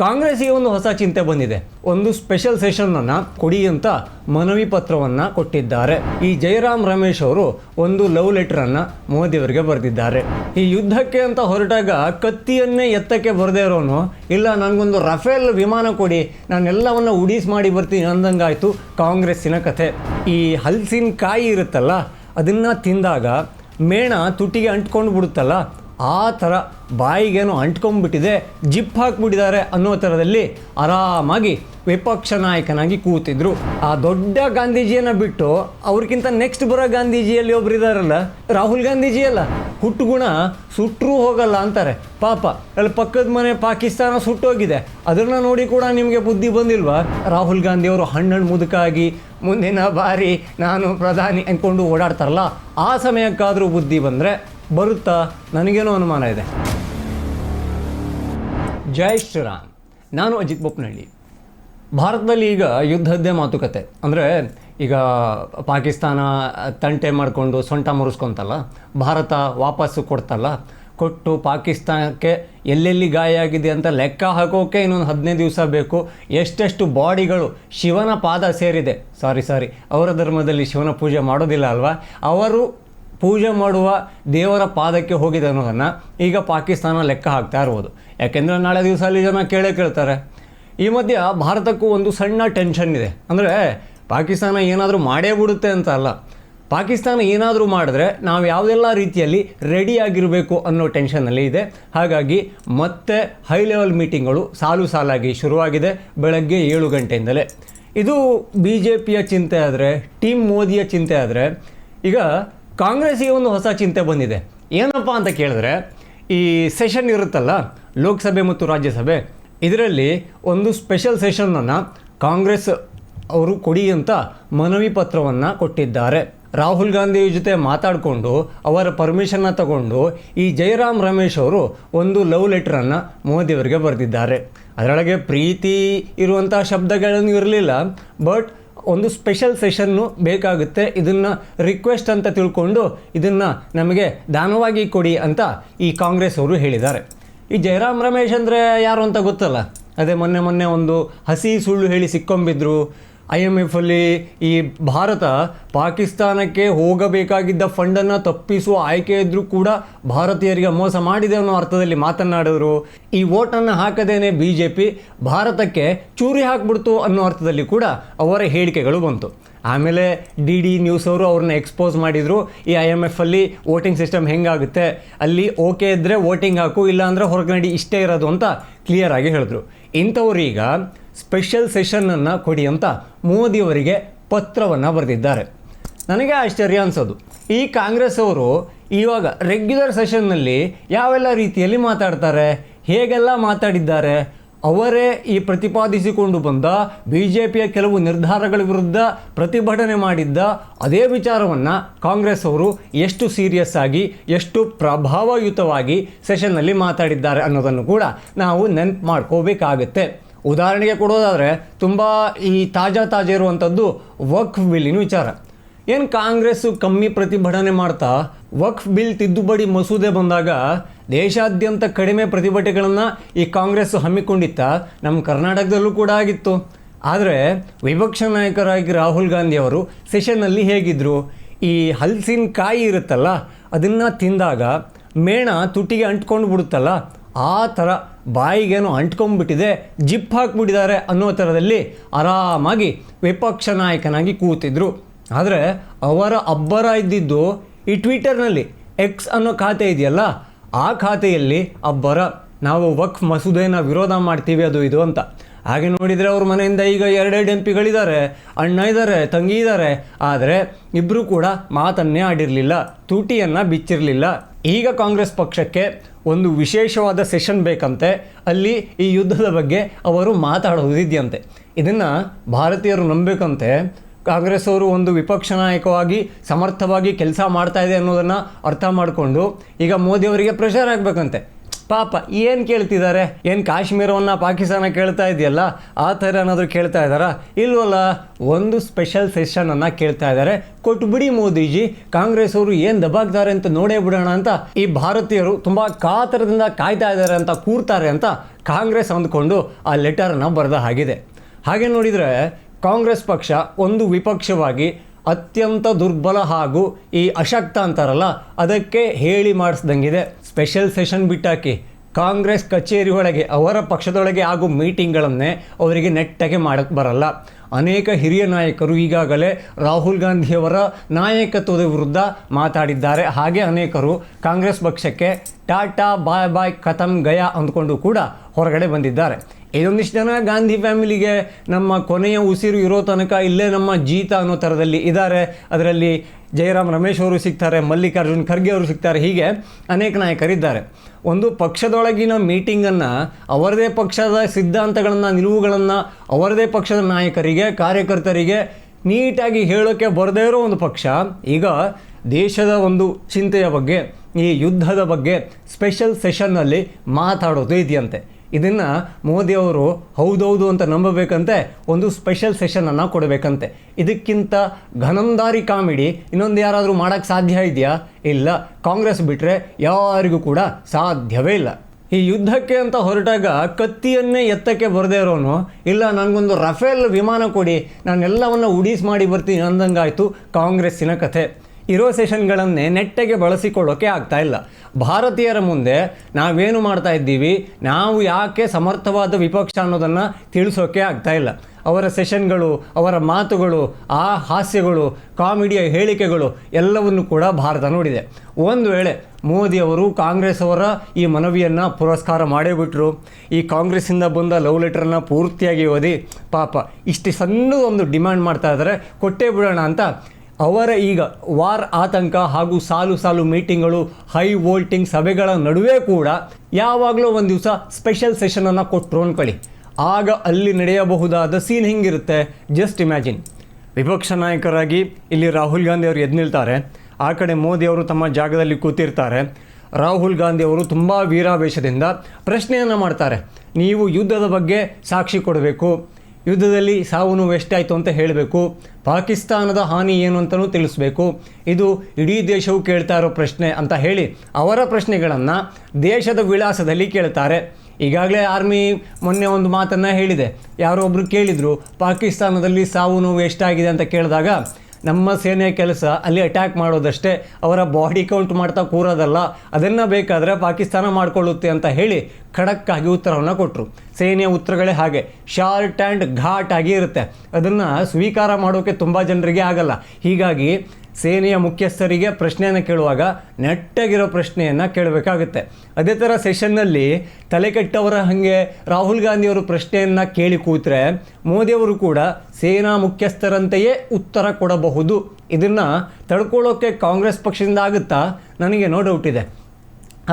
ಕಾಂಗ್ರೆಸ್ಗೆ ಒಂದು ಹೊಸ ಚಿಂತೆ ಬಂದಿದೆ. ಒಂದು ಸ್ಪೆಷಲ್ ಸೆಷನ್ನನ್ನು ಕೊಡಿ ಅಂತ ಮನವಿ ಪತ್ರವನ್ನು ಕೊಟ್ಟಿದ್ದಾರೆ. ಈ ಜಯರಾಮ್ ರಮೇಶ್ ಅವರು ಒಂದು ಲವ್ ಲೆಟರನ್ನು ಮೋದಿಯವರಿಗೆ ಬರೆದಿದ್ದಾರೆ. ಈ ಯುದ್ಧಕ್ಕೆ ಅಂತ ಹೊರಟಾಗ ಕತ್ತಿಯನ್ನೇ ಎತ್ತಕ್ಕೆ ಬರದೇ ಇರೋನು? ಇಲ್ಲ, ನನಗೊಂದು ರಫೇಲ್ ವಿಮಾನ ಕೊಡಿ. ನಾನೆಲ್ಲವನ್ನು ಉಡೀಸ್ ಮಾಡಿ ಬರ್ತೀನಿ ಅಂದಂಗಾಯಿತು ಕಾಂಗ್ರೆಸ್ಸಿನ ಕಥೆ. ಈ ಹಲಸಿನ ಕಾಯಿ ಇರುತ್ತಲ್ಲ, ಅದನ್ನು ತಿಂದಾಗ ಮೇಣ ತುಟಿಗೆ ಅಂಟ್ಕೊಂಡು ಬಿಡುತ್ತಲ್ಲ ಆ ಥರ ಬಾಯಿಗೇನೋ ಅಂಟ್ಕೊಂಡ್ಬಿಟ್ಟಿದೆ ಜಿಪ್ ಹಾಕ್ಬಿಟ್ಟಿದ್ದಾರೆ ಅನ್ನೋ ಥರದಲ್ಲಿ ಆರಾಮಾಗಿ ವಿಪಕ್ಷ ನಾಯಕನಾಗಿ ಕೂತಿದ್ರು. ಆ ದೊಡ್ಡ ಗಾಂಧೀಜಿಯನ್ನು ಬಿಟ್ಟು ಅವ್ರಿಗಿಂತ ನೆಕ್ಸ್ಟ್ ಬರೋ ಗಾಂಧೀಜಿಯಲ್ಲಿ ಒಬ್ರು ಇದ್ದಾರಲ್ಲ ರಾಹುಲ್ ಗಾಂಧೀಜಿ ಅಲ್ಲ. ಹುಟ್ಟುಗುಣ ಸುಟ್ಟರೂ ಹೋಗಲ್ಲ ಅಂತಾರೆ. ಪಾಪ, ಅಲ್ಲಿ ಪಕ್ಕದ ಮನೆ ಪಾಕಿಸ್ತಾನ ಸುಟ್ಟೋಗಿದೆ. ಅದನ್ನ ನೋಡಿ ಕೂಡ ನಿಮಗೆ ಬುದ್ಧಿ ಬಂದಿಲ್ವಾ? ರಾಹುಲ್ ಗಾಂಧಿ ಅವರು ಹಣ್ಣಣ್ಣು ಮುದುಕಾಗಿ ಮುಂದಿನ ಬಾರಿ ನಾನು ಪ್ರಧಾನಿ ಅಂದ್ಕೊಂಡು ಓಡಾಡ್ತಾರಲ್ಲ, ಆ ಸಮಯಕ್ಕಾದರೂ ಬುದ್ಧಿ ಬಂದರೆ ಬರುತ್ತಾ? ನನಗೇನೋ ಅನುಮಾನ ಇದೆ. ಜೈ ಶ್ರೀರಾಮ್. ನಾನು ಅಜಿತ್ ಬೊಪ್ಪನಹಳ್ಳಿ ಭಾರತದಲ್ಲಿ ಈಗ ಯುದ್ಧದ್ದೇ ಮಾತುಕತೆ. ಅಂದರೆ ಈಗ ಪಾಕಿಸ್ತಾನ ತಂಟೆ ಮಾಡಿಕೊಂಡು ಸೊಂಟ ಮುರಿಸ್ಕೊಂತಲ್ಲ, ಭಾರತ ವಾಪಸ್ಸು ಕೊಡ್ತಲ್ಲ, ಕೊಟ್ಟು ಪಾಕಿಸ್ತಾನಕ್ಕೆ ಎಲ್ಲೆಲ್ಲಿ ಗಾಯ ಆಗಿದೆ ಅಂತ ಲೆಕ್ಕ ಹಾಕೋಕೆ ಇನ್ನೊಂದು ಹದಿನೈದು ದಿವಸ ಬೇಕು. ಎಷ್ಟೆಷ್ಟು ಬಾಡಿಗಳು ಶಿವನ ಪಾದ ಸೇರಿದೆ. ಸಾರಿ ಸಾರಿ, ಅವರ ಧರ್ಮದಲ್ಲಿ ಶಿವನ ಪೂಜೆ ಮಾಡೋದಿಲ್ಲ ಅಲ್ವಾ? ಅವರು ಪೂಜೆ ಮಾಡುವ ದೇವರ ಪಾದಕ್ಕೆ ಹೋಗಿದೆ ಅನ್ನೋದನ್ನು ಈಗ ಪಾಕಿಸ್ತಾನ ಲೆಕ್ಕ ಹಾಕ್ತಾ ಇರ್ಬೋದು. ಯಾಕೆಂದರೆ ನಾಳೆ ದಿವಸ ಅಲ್ಲಿ ಜನ ಕೇಳೇ ಕೇಳ್ತಾರೆ. ಈ ಮಧ್ಯ ಭಾರತಕ್ಕೂ ಒಂದು ಸಣ್ಣ ಟೆನ್ಷನ್ ಇದೆ. ಅಂದರೆ ಪಾಕಿಸ್ತಾನ ಏನಾದರೂ ಮಾಡೇ ಬಿಡುತ್ತೆ ಅಂತ ಅಲ್ಲ. ಪಾಕಿಸ್ತಾನ ಏನಾದರೂ ಮಾಡಿದ್ರೆ ನಾವು ಯಾವುದೆಲ್ಲ ರೀತಿಯಲ್ಲಿ ರೆಡಿ ಆಗಿರಬೇಕು ಅನ್ನೋ ಟೆನ್ಷನ್ನಲ್ಲಿ ಇದೆ. ಹಾಗಾಗಿ ಮತ್ತೆ ಹೈ ಲೆವೆಲ್ ಮೀಟಿಂಗ್ಗಳು ಸಾಲು ಸಾಲಾಗಿ ಶುರುವಾಗಿದೆ ಬೆಳಗ್ಗೆ ಏಳು ಗಂಟೆಯಿಂದಲೇ. ಇದು ಬಿ ಜೆ ಪಿಯ ಚಿಂತೆ ಆದರೆ ಟೀಮ್ ಮೋದಿಯ ಚಿಂತೆ ಆದರೆ, ಈಗ ಕಾಂಗ್ರೆಸ್ಸಿಗೆ ಒಂದು ಹೊಸ ಚಿಂತೆ ಬಂದಿದೆ. ಏನಪ್ಪ ಅಂತ ಕೇಳಿದ್ರೆ, ಈ ಸೆಷನ್ ಇರುತ್ತಲ್ಲ, ಲೋಕಸಭೆ ಮತ್ತು ರಾಜ್ಯಸಭೆ, ಇದರಲ್ಲಿ ಒಂದು ಸ್ಪೆಷಲ್ ಸೆಷನನ್ನು ಕಾಂಗ್ರೆಸ್ ಅವರು ಕೊಡಿ ಅಂತ ಮನವಿ ಪತ್ರವನ್ನು ಕೊಟ್ಟಿದ್ದಾರೆ. ರಾಹುಲ್ ಗಾಂಧಿ ಜೊತೆ ಮಾತಾಡಿಕೊಂಡು, ಅವರ ಪರ್ಮಿಷನ್ನ ತಗೊಂಡು ಈ ಜಯರಾಮ್ ರಮೇಶ್ ಅವರು ಒಂದು ಲವ್ ಲೆಟ್ರನ್ನು ಮೋದಿಯವರಿಗೆ ಬರೆದಿದ್ದಾರೆ. ಅದರೊಳಗೆ ಪ್ರೀತಿ ಇರುವಂಥ ಶಬ್ದಗಳೇನು ಇರಲಿಲ್ಲ ಬಟ್ ಒಂದು ಸ್ಪೆಷಲ್ ಸೆಷನ್ನು ಬೇಕಾಗುತ್ತೆ. ಇದನ್ನು ರಿಕ್ವೆಸ್ಟ್ ಅಂತ ತಿಳ್ಕೊಂಡು ಇದನ್ನು ನಮಗೆ ದಾನವಾಗಿ ಕೊಡಿ ಅಂತ ಈ ಕಾಂಗ್ರೆಸ್ ಅವರು ಹೇಳಿದ್ದಾರೆ. ಈ ಜಯರಾಮ್ ರಮೇಶ್ ಅಂದರೆ ಯಾರು ಅಂತ ಗೊತ್ತಲ್ಲ? ಅದೇ ಮೊನ್ನೆ ಮೊನ್ನೆ ಒಂದು ಹಸಿ ಸುಳ್ಳು ಹೇಳಿ ಸಿಕ್ಕೊಂಬಿದ್ರು. ಐ ಎಂ ಅಲ್ಲಿ ಈ ಭಾರತ ಪಾಕಿಸ್ತಾನಕ್ಕೆ ಹೋಗಬೇಕಾಗಿದ್ದ ಫಂಡನ್ನು ತಪ್ಪಿಸುವ ಆಯ್ಕೆ ಇದ್ದರೂ ಕೂಡ ಭಾರತೀಯರಿಗೆ ಮೋಸ ಮಾಡಿದೆ ಅನ್ನೋ ಅರ್ಥದಲ್ಲಿ ಮಾತನಾಡಿದರು. ಈ ವೋಟನ್ನು ಹಾಕದೇನೆ ಬಿ ಜೆ ಪಿ ಭಾರತಕ್ಕೆ ಚೂರಿ ಹಾಕ್ಬಿಡ್ತು ಅನ್ನೋ ಅರ್ಥದಲ್ಲಿ ಕೂಡ ಅವರ ಹೇಳಿಕೆಗಳು ಬಂತು. ಆಮೇಲೆ ಡಿ ಡಿ ನ್ಯೂಸ್ ಅವರು ಅವ್ರನ್ನ ಎಕ್ಸ್ಪೋಸ್ ಮಾಡಿದರು. ಈ ಐ ಎಂ ಎಫಲ್ಲಿ ವೋಟಿಂಗ್ ಸಿಸ್ಟಮ್ ಹೆಂಗಾಗುತ್ತೆ? ಅಲ್ಲಿ ಓಕೆ ಇದ್ದರೆ ವೋಟಿಂಗ್ ಹಾಕು, ಇಲ್ಲಾಂದರೆ ಹೊರಗಡೆ ಇಷ್ಟೇ ಇರೋದು ಅಂತ ಕ್ಲಿಯರ್ ಆಗಿ ಹೇಳಿದ್ರು. ಇಂಥವ್ರು ಈಗ ಸ್ಪೆಷಲ್ ಸೆಷನ್ನನ್ನು ಕೊಡಿ ಅಂತ ಮೋದಿಯವರಿಗೆ ಪತ್ರವನ್ನು ಬರೆದಿದ್ದಾರೆ. ನನಗೆ ಆಶ್ಚರ್ಯ ಅನಿಸೋದು. ಈ ಕಾಂಗ್ರೆಸ್ ಅವರು ಇವಾಗ ರೆಗ್ಯುಲರ್ ಸೆಷನ್ನಲ್ಲಿ ಯಾವೆಲ್ಲ ರೀತಿಯಲ್ಲಿ ಮಾತಾಡ್ತಾರೆ? ಹೇಗೆಲ್ಲ ಮಾತಾಡಿದ್ದಾರೆ? ಅವರೇ ಈ ಪ್ರತಿಪಾದಿಸಿಕೊಂಡು ಬಂದ ಬಿ ಜೆ ಪಿಯ ಕೆಲವು ನಿರ್ಧಾರಗಳ ವಿರುದ್ಧ ಪ್ರತಿಭಟನೆ ಮಾಡಿದ್ದ ಅದೇ ವಿಚಾರವನ್ನು ಕಾಂಗ್ರೆಸ್ ಅವರು ಎಷ್ಟು ಸೀರಿಯಸ್ ಆಗಿ, ಎಷ್ಟು ಪ್ರಭಾವಯುತವಾಗಿ ಸೆಷನ್ನಲ್ಲಿ ಮಾತಾಡಿದ್ದಾರೆ ಅನ್ನೋದನ್ನು ಕೂಡ ನಾವು ನೆನ್ಪು ಮಾಡ್ಕೋಬೇಕಾಗುತ್ತೆ. ಉದಾಹರಣೆಗೆ ಕೊಡೋದಾದರೆ, ತುಂಬ ಈ ತಾಜಾ ತಾಜಾ ಇರುವಂಥದ್ದು ವಕ್ಫ್ ಬಿಲ್ಲಿನ ವಿಚಾರ. ಏನು ಕಾಂಗ್ರೆಸ್ಸು ಕಮ್ಮಿ ಪ್ರತಿಭಟನೆ ಮಾಡ್ತಾ, ವಕ್ಫ್ ಬಿಲ್ ತಿದ್ದುಪಡಿ ಮಸೂದೆ ಬಂದಾಗ ದೇಶಾದ್ಯಂತ ಕಡಿಮೆ ಪ್ರತಿಭಟನೆಗಳನ್ನು ಈ ಕಾಂಗ್ರೆಸ್ ಹಮ್ಮಿಕೊಂಡಿತ್ತ ನಮ್ಮ ಕರ್ನಾಟಕದಲ್ಲೂ ಕೂಡ ಆಗಿತ್ತು. ಆದರೆ ವಿಪಕ್ಷ ನಾಯಕರಾಗಿ ರಾಹುಲ್ ಗಾಂಧಿ ಅವರು ಸೆಷನ್ನಲ್ಲಿ ಹೇಗಿದ್ದರು ಈ ಹಲಸಿನ ಕಾಯಿ ಇರುತ್ತಲ್ಲ, ಅದನ್ನು ತಿಂದಾಗ ಮೇಣ ತುಟಿಗೆ ಅಂಟ್ಕೊಂಡು ಬಿಡುತ್ತಲ್ಲ, ಆ ಥರ ಬಾಯಿಗೇನೋ ಅಂಟ್ಕೊಂಡ್ಬಿಟ್ಟಿದೆ, ಜಿಪ್ ಹಾಕ್ಬಿಟ್ಟಿದ್ದಾರೆ ಅನ್ನೋ ಥರದಲ್ಲಿ ಆರಾಮಾಗಿ ವಿಪಕ್ಷ ನಾಯಕನಾಗಿ ಕೂತಿದ್ರು. ಆದರೆ ಅವರ ಅಬ್ಬರ ಇದ್ದಿದ್ದು ಈ ಟ್ವಿಟರ್ನಲ್ಲಿ ಎಕ್ಸ್ ಅನ್ನೋ ಖಾತೆ ಇದೆಯಲ್ಲ ಆ ಖಾತೆಯಲ್ಲಿ, ಅಬ್ಬರ, ನಾವು ವಕ್ಫ್ ಮಸೂದೆನ ವಿರೋಧ ಮಾಡ್ತೀವಿ, ಅದು ಇದು ಅಂತ. ಹಾಗೆ ನೋಡಿದರೆ ಅವ್ರ ಮನೆಯಿಂದ ಈಗ ಎರಡೆರಡು ಎಂ ಪಿಗಳಿದ್ದಾರೆ ಅಣ್ಣ ಇದ್ದಾರೆ ತಂಗಿ ಇದ್ದಾರೆ ಆದರೆ ಇಬ್ಬರೂ ಕೂಡ ಮಾತನ್ನೇ ಆಡಿರಲಿಲ್ಲ, ತೂಟಿಯನ್ನು ಬಿಚ್ಚಿರಲಿಲ್ಲ. ಈಗ ಕಾಂಗ್ರೆಸ್ ಪಕ್ಷಕ್ಕೆ ಒಂದು ವಿಶೇಷವಾದ ಸೆಷನ್ ಬೇಕಂತೆ. ಅಲ್ಲಿ ಈ ಯುದ್ಧದ ಬಗ್ಗೆ ಅವರು ಮಾತಾಡೋದಿದೆಯಂತೆ. ಇದನ್ನು ಭಾರತೀಯರು ನಂಬಬೇಕಂತೆ. ಕಾಂಗ್ರೆಸ್ ಅವರು ಒಂದು ವಿಪಕ್ಷ ನಾಯಕವಾಗಿ ಸಮರ್ಥವಾಗಿ ಕೆಲಸ ಮಾಡ್ತಾ ಇದೆ ಅನ್ನೋದನ್ನು ಅರ್ಥ ಮಾಡಿಕೊಂಡು ಈಗ ಮೋದಿಯವರಿಗೆ ಪ್ರೆಷರ್ ಆಗಬೇಕಂತೆ. ಪಾಪ, ಏನು ಕೇಳ್ತಿದ್ದಾರೆ ಏನು ಕಾಶ್ಮೀರವನ್ನು ಪಾಕಿಸ್ತಾನ ಕೇಳ್ತಾ ಇದೆಯಲ್ಲ, ಆ ಥರ ಏನಾದರೂ ಕೇಳ್ತಾ ಇದ್ದಾರಾ ಇಲ್ವಲ್ಲ, ಒಂದು ಸ್ಪೆಷಲ್ ಸೆಷನನ್ನು ಕೇಳ್ತಾ ಇದ್ದಾರೆ ಕೊಟ್ಬಿಡಿ ಮೋದಿಜಿ ಕಾಂಗ್ರೆಸ್ ಅವರು ಏನು ದಬಾಗ್ತಾರೆ ಅಂತ ನೋಡೇ ಬಿಡೋಣ ಅಂತ ಈ ಭಾರತೀಯರು ತುಂಬ ಕಾತರದಿಂದ ಕಾಯ್ತಾ ಇದ್ದಾರೆ ಅಂತ ಕೂರ್ತಾರೆ ಅಂತ ಕಾಂಗ್ರೆಸ್ ಅಂದ್ಕೊಂಡು ಆ ಲೆಟರನ್ನು ಬರೆದ ಹಾಗಿದೆ. ಹಾಗೆ ನೋಡಿದರೆ ಕಾಂಗ್ರೆಸ್ ಪಕ್ಷ ಒಂದು ವಿಪಕ್ಷವಾಗಿ ಅತ್ಯಂತ ದುರ್ಬಲ ಹಾಗೂ ಈ ಅಶಕ್ತ ಅಂತಾರಲ್ಲ, ಅದಕ್ಕೆ ಹೇಳಿ ಮಾಡಿಸ್ದಂಗಿದೆ. ಸ್ಪೆಷಲ್ ಸೆಷನ್ ಬಿಟ್ಟಾಕಿ ಕಾಂಗ್ರೆಸ್ ಕಚೇರಿ ಒಳಗೆ, ಅವರ ಪಕ್ಷದೊಳಗೆ ಆಗೋ ಮೀಟಿಂಗ್ಗಳನ್ನೇ ಅವರಿಗೆ ನೆಟ್ಟಗೆ ಮಾಡಕ್ಕೆ ಬರಲ್ಲ. ಅನೇಕ ಹಿರಿಯ ನಾಯಕರು ಈಗಾಗಲೇ ರಾಹುಲ್ ಗಾಂಧಿಯವರ ನಾಯಕತ್ವದ ವಿರುದ್ಧ ಮಾತಾಡಿದ್ದಾರೆ. ಹಾಗೆ ಅನೇಕರು ಕಾಂಗ್ರೆಸ್ ಪಕ್ಷಕ್ಕೆ ಟಾಟಾ ಬಾಯ್ ಬಾಯ್ ಕತಮ್ ಗಯಾ ಅಂದ್ಕೊಂಡು ಕೂಡ ಹೊರಗಡೆ ಬಂದಿದ್ದಾರೆ. ಇದೊಂದಿಷ್ಟು ಜನ ಗಾಂಧಿ ಫ್ಯಾಮಿಲಿಗೆ ನಮ್ಮ ಕೊನೆಯ ಉಸಿರು ಇರೋ ತನಕ ಇಲ್ಲೇ ನಮ್ಮ ಜೀತ ಅನ್ನೋ ಥರದಲ್ಲಿ ಇದ್ದಾರೆ. ಅದರಲ್ಲಿ ಜಯರಾಮ್ ರಮೇಶ್ ಅವರು ಸಿಗ್ತಾರೆ, ಮಲ್ಲಿಕಾರ್ಜುನ್ ಖರ್ಗೆ ಅವರು ಸಿಗ್ತಾರೆ, ಹೀಗೆ ಅನೇಕ ನಾಯಕರಿದ್ದಾರೆ. ಒಂದು ಪಕ್ಷದೊಳಗಿನ ಮೀಟಿಂಗನ್ನು, ಅವರದೇ ಪಕ್ಷದ ಸಿದ್ಧಾಂತಗಳನ್ನು, ನಿಲುವುಗಳನ್ನು ಅವರದೇ ಪಕ್ಷದ ನಾಯಕರಿಗೆ, ಕಾರ್ಯಕರ್ತರಿಗೆ ನೀಟಾಗಿ ಹೇಳೋಕ್ಕೆ ಬರದೇ ಇರೋ ಒಂದು ಪಕ್ಷ. ಈಗ ದೇಶದ ಒಂದು ಚಿಂತೆಯ ಬಗ್ಗೆ, ಈ ಯುದ್ಧದ ಬಗ್ಗೆ ಸ್ಪೆಷಲ್ ಸೆಷನ್ನಲ್ಲಿ ಮಾತಾಡೋದು ಇದೆಯಂತೆ. ಇದನ್ನು ಮೋದಿಯವರು ಹೌದೌದು ಅಂತ ನಂಬಬೇಕಂತೆ, ಒಂದು ಸ್ಪೆಷಲ್ ಸೆಷನನ್ನು ಕೊಡಬೇಕಂತೆ. ಇದಕ್ಕಿಂತ ಘನಂದಾರಿ ಕಾಮಿಡಿ ಇನ್ನೊಂದು ಯಾರಾದರೂ ಮಾಡೋಕ್ಕೆ ಸಾಧ್ಯ ಇದೆಯಾ? ಇಲ್ಲ. ಕಾಂಗ್ರೆಸ್ ಬಿಟ್ಟರೆ ಯಾರಿಗೂ ಕೂಡ ಸಾಧ್ಯವೇ ಇಲ್ಲ. ಈ ಯುದ್ಧಕ್ಕೆ ಅಂತ ಹೊರಟಾಗ ಕತ್ತಿಯನ್ನೇ ಎತ್ತಕ್ಕೆ ಬರದೇ ಇರೋನು. ಇಲ್ಲ, ನನಗೊಂದು ರಫೇಲ್ ವಿಮಾನ ಕೊಡಿ, ನಾನೆಲ್ಲವನ್ನು ಉಡೀಸ್ ಮಾಡಿ ಬರ್ತೀನಿ ಅಂದಂಗಾಯಿತು ಕಾಂಗ್ರೆಸ್ಸಿನ ಕಥೆ. ಇರೋ ಸೆಷನ್ಗಳನ್ನೇ ನೆಟ್ಟಗೆ ಬಳಸಿಕೊಳ್ಳೋಕೆ ಆಗ್ತಾ ಇಲ್ಲ. ಭಾರತೀಯರ ಮುಂದೆ ನಾವೇನು ಮಾಡ್ತಾ ಇದ್ದೀವಿ, ನಾವು ಯಾಕೆ ಸಮರ್ಥವಾದ ವಿಪಕ್ಷ ಅನ್ನೋದನ್ನು ತಿಳಿಸೋಕೆ ಆಗ್ತಾ ಇಲ್ಲ. ಅವರ ಸೆಷನ್ಗಳು, ಅವರ ಮಾತುಗಳು, ಆ ಹಾಸ್ಯಗಳು, ಕಾಮಿಡಿಯ ಹೇಳಿಕೆಗಳು ಎಲ್ಲವನ್ನು ಕೂಡ ಭಾರತ ನೋಡಿದೆ. ಒಂದು ವೇಳೆ ಮೋದಿಯವರು ಕಾಂಗ್ರೆಸ್ ಅವರ ಈ ಮನವಿಯನ್ನು ಪುರಸ್ಕಾರ ಮಾಡೇ ಬಿಟ್ಟರು ಈ ಕಾಂಗ್ರೆಸ್ಸಿಂದ ಬಂದ ಲವ್ ಲೆಟರನ್ನು ಪೂರ್ತಿಯಾಗಿ ಓದಿ, ಪಾಪ ಇಷ್ಟು ಸಣ್ಣ ಒಂದು ಡಿಮ್ಯಾಂಡ್ ಮಾಡ್ತಾ ಇದ್ದಾರೆ, ಕೊಟ್ಟೇ ಬಿಡೋಣ ಅಂತ ಅವರ ಈಗ ವಾರ್ ಆತಂಕ ಹಾಗೂ ಸಾಲು ಸಾಲು ಮೀಟಿಂಗ್ಗಳು, ಹೈ ವೋಲ್ಟಿಂಗ್ ಸಭೆಗಳ ನಡುವೆ ಕೂಡ ಯಾವಾಗಲೂ ಒಂದು ದಿವಸ ಸ್ಪೆಷಲ್ ಸೆಷನನ್ನು ಕೊಟ್ಟರು ಅಂದ್ಕೊಳ್ಳಿ ಆಗ ಅಲ್ಲಿ ನಡೆಯಬಹುದಾದ ಸೀನ್ ಹಿಂಗಿರುತ್ತೆ? Just imagine. ವಿಪಕ್ಷ ನಾಯಕರಾಗಿ ಇಲ್ಲಿ ರಾಹುಲ್ ಗಾಂಧಿ ಅವರು ಎದ್ದು ನಿಲ್ತಾರೆ ಆ ಕಡೆ ಮೋದಿ ಅವರು ತಮ್ಮ ಜಾಗದಲ್ಲಿ ಕೂತಿರ್ತಾರೆ. ರಾಹುಲ್ ಗಾಂಧಿ ಅವರು ತುಂಬ ವೀರಾವೇಶದಿಂದ ಪ್ರಶ್ನೆಯನ್ನು ಮಾಡ್ತಾರೆ. ನೀವು ಯುದ್ಧದ ಬಗ್ಗೆ ಸಾಕ್ಷಿ ಕೊಡಬೇಕು. ಯುದ್ಧದಲ್ಲಿ ಸಾವು ವೆಸ್ಟ್ ಆಯಿತು ಅಂತ ಹೇಳಬೇಕು. ಪಾಕಿಸ್ತಾನದ ಹಾನಿ ಏನು ಅಂತಲೂ ತಿಳಿಸ್ಬೇಕು. ಇದು ಇಡೀ ದೇಶವು ಕೇಳ್ತಾ ಇರೋ ಪ್ರಶ್ನೆ ಅಂತ ಹೇಳಿ ಅವರ ಪ್ರಶ್ನೆಗಳನ್ನು ದೇಶದ ವಿಳಾಸದಲ್ಲಿ ಕೇಳ್ತಾರೆ. ಈಗಾಗಲೇ ಆರ್ಮಿ ಮೊನ್ನೆ ಒಂದು ಮಾತನ್ನು ಹೇಳಿದೆ. ಯಾರೋ ಒಬ್ಬರು ಕೇಳಿದರು, ಪಾಕಿಸ್ತಾನದಲ್ಲಿ ಸಾವು ನೋವು ಎಷ್ಟಾಗಿದೆ ಅಂತ ಕೇಳಿದಾಗ ನಮ್ಮ ಸೇನೆಯ ಕೆಲಸ ಅಲ್ಲಿ ಅಟ್ಯಾಕ್ ಮಾಡೋದಷ್ಟೇ. ಅವರ ಬಾಡಿ ಕೌಂಟ್ ಮಾಡ್ತಾ ಕೂರೋದಲ್ಲ. ಅದನ್ನು ಬೇಕಾದರೆ ಪಾಕಿಸ್ತಾನ ಮಾಡಿಕೊಳ್ಳುತ್ತೆ ಅಂತ ಹೇಳಿ ಖಡಕ್ಕಾಗಿ ಉತ್ತರವನ್ನು ಕೊಟ್ಟರು ಸೇನೆಯ ಉತ್ತರಗಳೇ ಹಾಗೆ. ಶಾರ್ಟ್ ಆ್ಯಂಡ್ ಘಾಟ್ ಆಗಿ ಇರುತ್ತೆ. ಅದನ್ನು ಸ್ವೀಕಾರ ಮಾಡೋಕ್ಕೆ ತುಂಬ ಜನರಿಗೆ ಆಗಲ್ಲ. ಹೀಗಾಗಿ ಸೇನೆಯ ಮುಖ್ಯಸ್ಥರಿಗೆ ಪ್ರಶ್ನೆಯನ್ನು ಕೇಳುವಾಗ ನೆಟ್ಟಾಗಿರೋ ಪ್ರಶ್ನೆಯನ್ನು ಕೇಳಬೇಕಾಗುತ್ತೆ. ಅದೇ ಥರ ಸೆಷನ್ನಲ್ಲಿ ತಲೆ ಕೆಟ್ಟವರ ಹಾಗೆ ರಾಹುಲ್ ಗಾಂಧಿಯವರು ಪ್ರಶ್ನೆಯನ್ನು ಕೇಳಿ ಕೂತರೆ ಮೋದಿಯವರು ಕೂಡ ಸೇನಾ ಮುಖ್ಯಸ್ಥರಂತೆಯೇ ಉತ್ತರ ಕೊಡಬಹುದು. ಇದನ್ನು ತಡ್ಕೊಳ್ಳೋಕ್ಕೆ ಕಾಂಗ್ರೆಸ್ ಪಕ್ಷದಿಂದ ಆಗುತ್ತಾ? ನನಗೆ ನೋ ಡೌಟ್ ಇದೆ.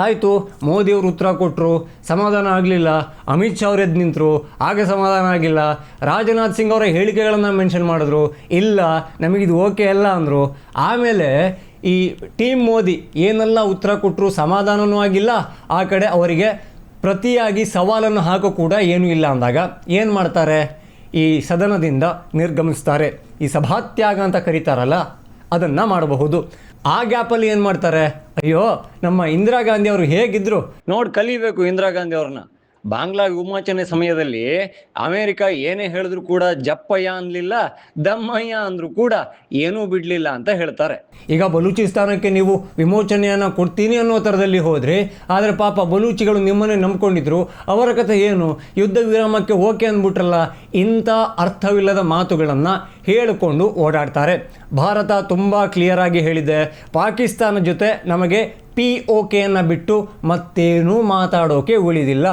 ಆಯಿತು, ಮೋದಿಯವರು ಉತ್ತರ ಕೊಟ್ಟರು ಸಮಾಧಾನ ಆಗಲಿಲ್ಲ, ಅಮಿತ್ ಶಾ ಅವ್ರು ಎದ್ದು ನಿಂತರು ಹಾಗೆ ಸಮಾಧಾನ ಆಗಿಲ್ಲ. ರಾಜನಾಥ್ ಸಿಂಗ್ ಅವರ ಹೇಳಿಕೆಗಳನ್ನು ಮೆನ್ಷನ್ ಮಾಡಿದ್ರು, ಇಲ್ಲ, ನಮಗಿದು ಓಕೆ ಅಲ್ಲ ಅಂದರು. ಆಮೇಲೆ ಈ ಟೀಮ್ ಮೋದಿ ಏನೆಲ್ಲ ಉತ್ತರ ಕೊಟ್ಟರು ಸಮಾಧಾನವೂ ಆಗಿಲ್ಲ, ಆ ಕಡೆ ಅವರಿಗೆ ಪ್ರತಿಯಾಗಿ ಸವಾಲನ್ನು ಹಾಕೋ ಕೂಡ ಏನೂ ಇಲ್ಲ ಅಂದಾಗ ಏನು ಮಾಡ್ತಾರೆ? ಈ ಸದನದಿಂದ ನಿರ್ಗಮಿಸ್ತಾರೆ. ಈ ಸಭಾತ್ಯಾಗ ಅಂತ ಕರೀತಾರಲ್ಲ, ಅದನ್ನು ಮಾಡಬಹುದು. ಆ ಗ್ಯಾಪಲ್ಲಿ ಏನು ಮಾಡ್ತಾರೆ? ಅಯ್ಯೋ ನಮ್ಮ ಇಂದಿರಾ ಗಾಂಧಿ ಅವರು ಹೇಗಿದ್ರು? ನೋಡಿ ಕಲಿಬೇಕು ಇಂದಿರಾ ಗಾಂಧಿ ಅವ್ರನ್ನ. ಬಾಂಗ್ಲಾ ವಿಮೋಚನೆ ಸಮಯದಲ್ಲಿ ಅಮೇರಿಕ ಏನೇ ಹೇಳಿದ್ರು ಕೂಡ ಜಪ್ಪಯ್ಯ ಅನ್ಲಿಲ್ಲ ದಮ್ಮಯ್ಯ ಅಂದ್ರು ಕೂಡ ಏನೂ ಬಿಡಲಿಲ್ಲ ಅಂತ ಹೇಳ್ತಾರೆ. ಈಗ ಬಲೂಚಿಸ್ತಾನಕ್ಕೆ ನೀವು ವಿಮೋಚನೆಯನ್ನ ಕೊಡ್ತೀನಿ ಅನ್ನೋ ಥರದಲ್ಲಿ ಹೋದ್ರಿ ಆದರೆ ಪಾಪ ಬಲೂಚಿಗಳು ನಿಮ್ಮನ್ನೇ ನಂಬ್ಕೊಂಡಿದ್ರು. ಅವರ ಕಥೆ ಏನು? ಯುದ್ಧ ವಿರಾಮಕ್ಕೆ ಓಕೆ ಅಂದ್ಬಿಟ್ರಲ್ಲ ಇಂಥ ಅರ್ಥವಿಲ್ಲದ ಮಾತುಗಳನ್ನು ಹೇಳಿಕೊಂಡು ಓಡಾಡ್ತಾರೆ. ಭಾರತ ತುಂಬ ಕ್ಲಿಯರ್ ಆಗಿ ಹೇಳಿದೆ. ಪಾಕಿಸ್ತಾನ ಜೊತೆ ನಮಗೆ ಪಿ ಓಕೆಯನ್ನು ಕೆಯನ್ನು ಬಿಟ್ಟು ಮತ್ತೇನೂ ಮಾತಾಡೋಕೆ ಉಳಿದಿಲ್ಲ.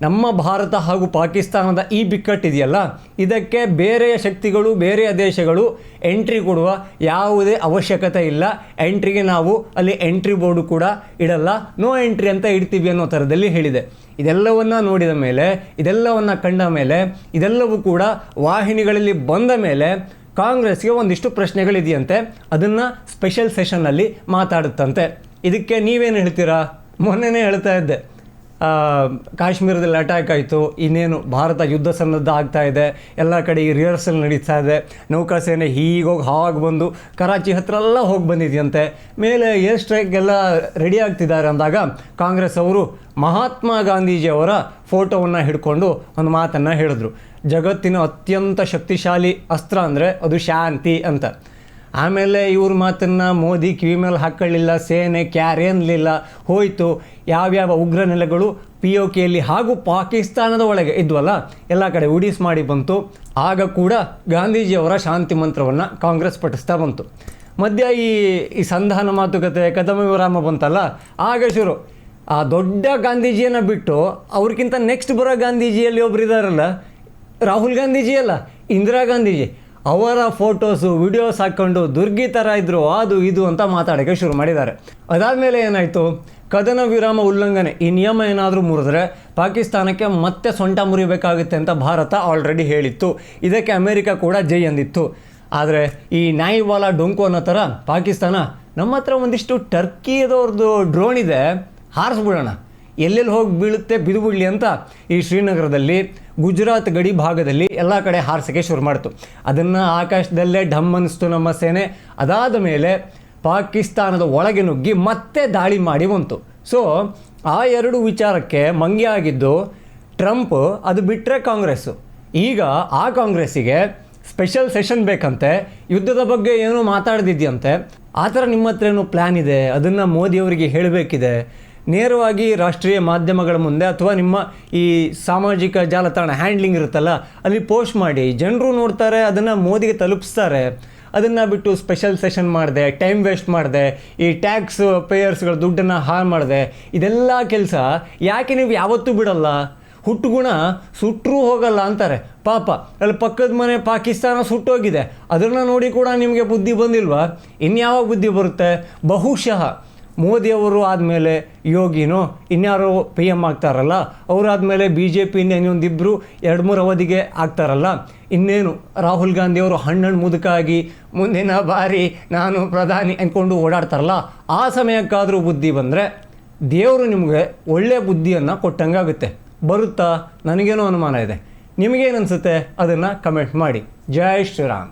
ನಮ್ಮ ಭಾರತ ಹಾಗೂ ಪಾಕಿಸ್ತಾನದ ಈ ಬಿಕ್ಕಟ್ಟಿದೆಯಲ್ಲ ಇದಕ್ಕೆ ಬೇರೆಯ ಶಕ್ತಿಗಳು ಬೇರೆಯ ದೇಶಗಳು ಎಂಟ್ರಿ ಕೊಡುವ ಯಾವುದೇ ಅವಶ್ಯಕತೆ ಇಲ್ಲ. ಎಂಟ್ರಿಗೆ ನಾವು ಅಲ್ಲಿ ಎಂಟ್ರಿ ಬೋರ್ಡು ಕೂಡ ಇಡಲ್ಲ. ನೋ ಎಂಟ್ರಿ ಅಂತ ಇಡ್ತೀವಿ ಅನ್ನೋ ಥರದಲ್ಲಿ ಹೇಳಿದೆ. ಇದೆಲ್ಲವನ್ನು ನೋಡಿದ ಮೇಲೆ, ಇದೆಲ್ಲವನ್ನು ಕಂಡ ಮೇಲೆ, ಇದೆಲ್ಲವೂ ಕೂಡ ವಾಹಿನಿಗಳಲ್ಲಿ ಬಂದ ಮೇಲೆ ಕಾಂಗ್ರೆಸ್ಗೆ ಒಂದಿಷ್ಟು ಪ್ರಶ್ನೆಗಳಿದೆಯಂತೆ. ಅದನ್ನು ಸ್ಪೆಷಲ್ ಸೆಷನ್ನಲ್ಲಿ ಮಾತಾಡುತ್ತಂತೆ. ಇದಕ್ಕೆ ನೀವೇನು ಹೇಳ್ತೀರಾ? ಮೊನ್ನೆನೇ ಹೇಳ್ತಾ ಇದ್ದೆ. ಕಾಶ್ಮೀರದಲ್ಲಿ ಅಟ್ಯಾಕ್ ಆಯಿತು, ಇನ್ನೇನು ಭಾರತ ಯುದ್ಧ ಸನ್ನದ್ಧ ಆಗ್ತಾ ಇದೆ, ಎಲ್ಲ ಕಡೆ ಈ ರಿಹರ್ಸಲ್ ನಡೀತಾ ಇದೆ ನೌಕಾಸೇನೆ ಹೀಗೋಗಿ ಹಾಗೆ ಬಂದು ಕರಾಚಿ ಹತ್ರ ಎಲ್ಲ ಹೋಗಿ ಬಂದಿದೆಯಂತೆ. ಮೇಲೆ ಏರ್ ಸ್ಟ್ರೈಕ್ಗೆಲ್ಲ ರೆಡಿ ಆಗ್ತಿದ್ದಾರೆ ಅಂದಾಗ ಕಾಂಗ್ರೆಸ್ ಅವರು ಮಹಾತ್ಮ ಗಾಂಧೀಜಿಯವರ ಫೋಟೋವನ್ನು ಹಿಡ್ಕೊಂಡು ಒಂದು ಮಾತನ್ನು ಹೇಳಿದ್ರು. ಜಗತ್ತಿನ ಅತ್ಯಂತ ಶಕ್ತಿಶಾಲಿ ಅಸ್ತ್ರ ಅಂದರೆ ಅದು ಶಾಂತಿ ಅಂತ. ಆಮೇಲೆ ಇವ್ರ ಮಾತನ್ನು ಮೋದಿ ಕಿವಿ ಮೇಲೆ ಹಾಕ್ಕೊಳ್ಳಿಲ್ಲ ಸೇನೆ ಕ್ಯಾರ್ ಏನ್ಲಿಲ್ಲ ಹೋಯಿತು, ಯಾವ್ಯಾವ ಉಗ್ರ ನೆಲೆಗಳು ಪಿ ಒ ಕೆಯಲ್ಲಿ ಹಾಗೂ ಪಾಕಿಸ್ತಾನದ ಒಳಗೆ ಇದ್ವಲ್ಲ, ಎಲ್ಲ ಕಡೆ ಉಡೀಸ್ ಮಾಡಿ ಬಂತು. ಆಗ ಕೂಡ ಗಾಂಧೀಜಿಯವರ ಶಾಂತಿ ಮಂತ್ರವನ್ನು ಕಾಂಗ್ರೆಸ್ ಪಠಿಸ್ತಾ ಬಂತು. ಮಧ್ಯ ಈ ಈ ಸಂಧಾನ ಮಾತುಕತೆ, ಕದಮ ವಿರಾಮ ಬಂತಲ್ಲ, ಆಗ ಶುರು. ಆ ದೊಡ್ಡ ಗಾಂಧೀಜಿಯನ್ನು ಬಿಟ್ಟು ಅವ್ರಿಗಿಂತ ನೆಕ್ಸ್ಟ್ ಬರೋ ಗಾಂಧೀಜಿಯಲ್ಲಿ ಒಬ್ರು ರಾಹುಲ್ ಗಾಂಧೀಜಿ ಅಲ್ಲ ಇಂದಿರಾ ಗಾಂಧೀಜಿ. ಅವರ ಫೋಟೋಸು, ವಿಡಿಯೋಸ್ ಹಾಕ್ಕೊಂಡು ದುರ್ಗಿ ಥರ ಇದ್ದರು ಅದು ಇದು ಅಂತ ಮಾತಾಡೋಕ್ಕೆ ಶುರು ಮಾಡಿದ್ದಾರೆ. ಅದಾದಮೇಲೆ ಏನಾಯಿತು? ಕದನ ವಿರಾಮ ಉಲ್ಲಂಘನೆ. ಈ ನಿಯಮ ಏನಾದರೂ ಮುರಿದ್ರೆ ಪಾಕಿಸ್ತಾನಕ್ಕೆ ಮತ್ತೆ ಸೊಂಟ ಮುರಿಬೇಕಾಗುತ್ತೆ ಅಂತ ಭಾರತ ಆಲ್ರೆಡಿ ಹೇಳಿತ್ತು. ಇದಕ್ಕೆ ಅಮೇರಿಕ ಕೂಡ ಜೈ ಅಂದಿತ್ತು. ಆದರೆ ಈ ನಾಯಿವಾಲ ಡೊಂಕು ಅನ್ನೋ ಥರ ಪಾಕಿಸ್ತಾನ ನಮ್ಮ ಹತ್ರ ಒಂದಿಷ್ಟು ಟರ್ಕಿದವ್ರದ್ದು ಡ್ರೋನ್ ಇದೆ, ಹಾರಿಸ್ಬಿಡೋಣ. ಎಲ್ಲೆಲ್ಲಿ ಹೋಗಿ ಬೀಳುತ್ತೆ ಬಿದ್ದು ಬಿಡಲಿ ಅಂತ ಈ ಶ್ರೀನಗರದಲ್ಲಿ ಗುಜರಾತ್ ಗಡಿ ಭಾಗದಲ್ಲಿ ಎಲ್ಲ ಕಡೆ ಹಾರಿಸೋಕ್ಕೆ ಶುರು ಮಾಡಿತು. ಅದನ್ನು ಆಕಾಶದಲ್ಲೇ ಢಮ್ ಅನ್ನಿಸ್ತು ನಮ್ಮ ಸೇನೆ. ಅದಾದ ಮೇಲೆ ಪಾಕಿಸ್ತಾನದ ಒಳಗೆ ನುಗ್ಗಿ ಮತ್ತೆ ದಾಳಿ ಮಾಡಿ ಬಂತು. ಸೊ ಆ ಎರಡು ವಿಚಾರಕ್ಕೆ ಮಂಗಿ ಆಗಿದ್ದು ಟ್ರಂಪ್, ಅದು ಬಿಟ್ಟರೆ ಕಾಂಗ್ರೆಸ್ಸು ಈಗ ಆ ಕಾಂಗ್ರೆಸ್ಸಿಗೆ ಸ್ಪೆಷಲ್ ಸೆಷನ್ ಬೇಕಂತೆ. ಯುದ್ಧದ ಬಗ್ಗೆ ಏನೂ ಮಾತಾಡ್ದಿದ್ಯಂತೆ. ಆ ಥರ ನಿಮ್ಮ ಹತ್ರ ಏನು ಪ್ಲ್ಯಾನ್ ಇದೆ? ಅದನ್ನು ಮೋದಿಯವರಿಗೆ ಹೇಳಬೇಕಿದೆ. ನೇರವಾಗಿ ರಾಷ್ಟ್ರೀಯ ಮಾಧ್ಯಮಗಳ ಮುಂದೆ ಅಥವಾ ನಿಮ್ಮ ಈ ಸಾಮಾಜಿಕ ಜಾಲತಾಣ ಹ್ಯಾಂಡ್ಲಿಂಗ್ ಇರುತ್ತಲ್ಲ, ಅಲ್ಲಿ ಪೋಸ್ಟ್ ಮಾಡಿ. ಜನರು ನೋಡ್ತಾರೆ, ಅದನ್ನು ಮೋದಿಗೆ ತಲುಪಿಸ್ತಾರೆ. ಅದನ್ನು ಬಿಟ್ಟು ಸ್ಪೆಷಲ್ ಸೆಷನ್ ಮಾಡಿದೆ, ಟೈಮ್ ವೇಸ್ಟ್ ಮಾಡಿದೆ, ಈ ಟ್ಯಾಕ್ಸ್ ಪೇಯರ್ಸ್ಗಳ ದುಡ್ಡನ್ನು ಹಾಳು ಮಾಡಿದೆ. ಇದೆಲ್ಲ ಕೆಲಸ ಯಾಕೆ ನೀವು ಯಾವತ್ತೂ ಬಿಡಲ್ಲ? ಹುಟ್ಟುಗುಣ ಸುಟ್ಟರೂ ಹೋಗಲ್ಲ ಅಂತಾರೆ. ಪಾಪ, ಅಲ್ಲಿ ಪಕ್ಕದ ಮನೆ ಪಾಕಿಸ್ತಾನ ಸುಟ್ಟೋಗಿದೆ. ಅದನ್ನು ನೋಡಿ ಕೂಡ ನಿಮಗೆ ಬುದ್ಧಿ ಬಂದಿಲ್ವಾ? ಇನ್ಯಾವಾಗ ಬುದ್ಧಿ ಬರುತ್ತೆ? ಬಹುಶಃ. ಮೋದಿಯವರು ಆದಮೇಲೆ ಯೋಗಿನೋ ಇನ್ಯಾರೋ ಪಿ ಎಂ ಆಗ್ತಾರಲ್ಲ, ಅವರಾದಮೇಲೆ ಬಿ ಜೆ ಪಿಯಿಂದ ಇನ್ನೊಂದಿಬ್ಬರು ಎರಡು ಮೂರು ಅವಧಿಗೆ ಆಗ್ತಾರಲ್ಲ. ಇನ್ನೇನು, ರಾಹುಲ್ ಗಾಂಧಿಯವರು ಹಣ್ಣಣ್ಣು ಮುದುಕಾಗಿ ಮುಂದಿನ ಬಾರಿ ನಾನು ಪ್ರಧಾನಿ ಅಂದ್ಕೊಂಡು ಓಡಾಡ್ತಾರಲ್ಲ, ಆ ಸಮಯಕ್ಕಾದರೂ ಬುದ್ಧಿ ಬಂದರೆ ದೇವರು ನಿಮಗೆ ಒಳ್ಳೆಯ ಬುದ್ಧಿಯನ್ನು ಕೊಟ್ಟಂಗಾಗುತ್ತೆ. ಬರುತ್ತಾ? ನನಗೇನೋ ಅನುಮಾನ ಇದೆ. ನಿಮಗೇನು ಅನಿಸುತ್ತೆ? ಅದನ್ನು ಕಮೆಂಟ್ ಮಾಡಿ. ಜೈ ಶ್ರೀರಾಮ್.